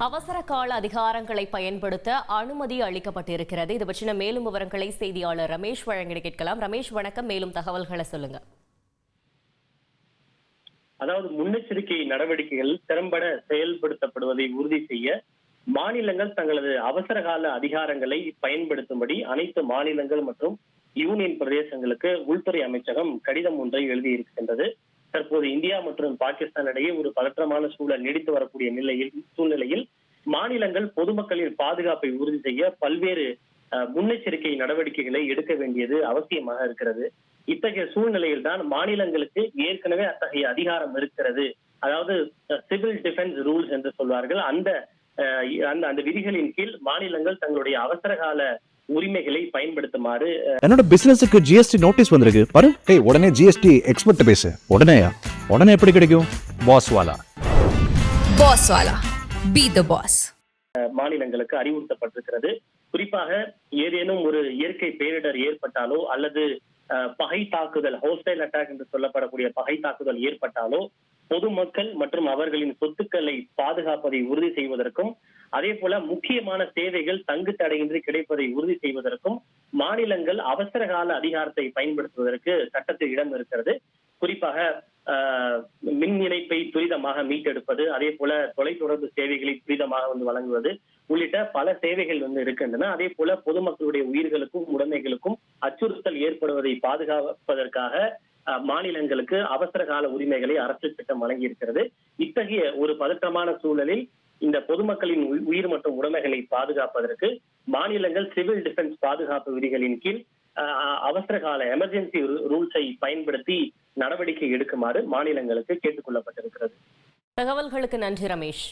அவசர கால அதிகாரங்களை பயன்படுத்த அனுமதி அளிக்கப்பட்டிருக்கிறது. இது பற்றின மேலும் விவரங்களை செய்தியாளர் ரமேஷ் வழங்கிட கேட்கலாம். ரமேஷ் வணக்கம். மேலும் தகவல்களை சொல்லுங்க. அதாவது முன்னெச்சரிக்கை நடவடிக்கைகள் திறம்பட செயல்படுத்தப்படுவதை உறுதி செய்ய மாநிலங்கள் தங்களது அவசர கால அதிகாரங்களை பயன்படுத்தும்படி அனைத்து மாநிலங்கள் மற்றும் யூனியன் பிரதேசங்களுக்கு உள்துறை அமைச்சகம் கடிதம் ஒன்றை எழுதியிருக்கின்றது. தற்போது இந்தியா மற்றும் பாகிஸ்தான் இடையே ஒரு பதற்றமான சூழல் நீடித்து வரக்கூடிய நிலையில் சூழ்நிலையில் மாநிலங்கள் பொதுமக்களின் பாதுகாப்பை உறுதி செய்ய பல்வேறு முன்னெச்சரிக்கை நடவடிக்கைகளை எடுக்க வேண்டியது அவசியமாக இருக்கிறது. இத்தகைய சூழ்நிலையில் தான் மாநிலங்களுக்கு ஏற்கனவே அத்தகைய அதிகாரம் இருக்கிறது. அதாவது சிவில் டிஃபென்ஸ் ரூல்ஸ் என்று சொல்வார்கள். அந்த அந்த அந்த விதிகளின் கீழ் மாநிலங்கள் தங்களுடைய அவசர கால உரிமைகளை பயன்படுத்துமாறு என்னோட பிசினஸுக்கு ஜிஎஸ்டி நோட்டீஸ் வந்திருக்கு. பாரு ஏய் உடனே ஜிஎஸ்டி எக்ஸ்பர்ட் பேசு. உடனேயா உடனே எப்படி கிடைக்கும்? பாஸ் வாலா. Boss Wala. Be the boss. மாநிலங்களுக்கு அறிவுறுத்தப்பட்டிருக்கிறது. குறிப்பாக ஏதேனும் ஒரு இயற்கை பேரிடர் ஏற்பட்டாலோ அல்லது பகை தாக்குதல் ஹோஸ்டைல் அட்டாக் என்று சொல்லப்படக்கூடிய பகை தாக்குதல் ஏற்பட்டாலோ பொதுமக்கள் மற்றும் அவர்களின் சொத்துக்களை பாதுகாப்பதை உறுதி செய்வதற்கும் அதே போல முக்கியமான சேவைகள் தங்கு தடையின்றி கிடைப்பதை உறுதி செய்வதற்கும் மாநிலங்கள் அவசர கால அதிகாரத்தை பயன்படுத்துவதற்கு சட்டத்தில் இடம் இருக்கிறது. குறிப்பாக ஆஹ், மின் இணைப்பை துரிதமாக மீட்டெடுப்பது அதே போல தொலைத்தொடர்பு சேவைகளை துரிதமாக வந்து வழங்குவது உள்ளிட்ட பல சேவைகள் வந்து இருக்கின்றன. அதே போல பொதுமக்களுடைய உயிர்களுக்கும் உடைமைகளுக்கும் அச்சுறுத்தல் ஏற்படுவதை பாதுகாப்பதற்காக மாநிலங்களுக்கு அவசர கால உரிமைகளை அரசியல் திட்டம் வழங்கி இருக்கிறது இத்தகைய ஒரு பதற்றமான சூழலில் இந்த பொதுமக்களின் உயிர் மற்றும் உடைமைகளை பாதுகாப்பதற்கு மாநிலங்கள் சிவில் டிஃபென்ஸ் பாதுகாப்பு விதிகளின் கீழ் அவசர கால எமர்ஜென்சி ரூல்ஸை பயன்படுத்தி நடவடிக்கை எடுக்குமாறு மாநிலங்களுக்கு கேட்டுக்கொள்ளப்பட்டிருக்கிறது. தகவல்களுக்கு நன்றி ரமேஷ்.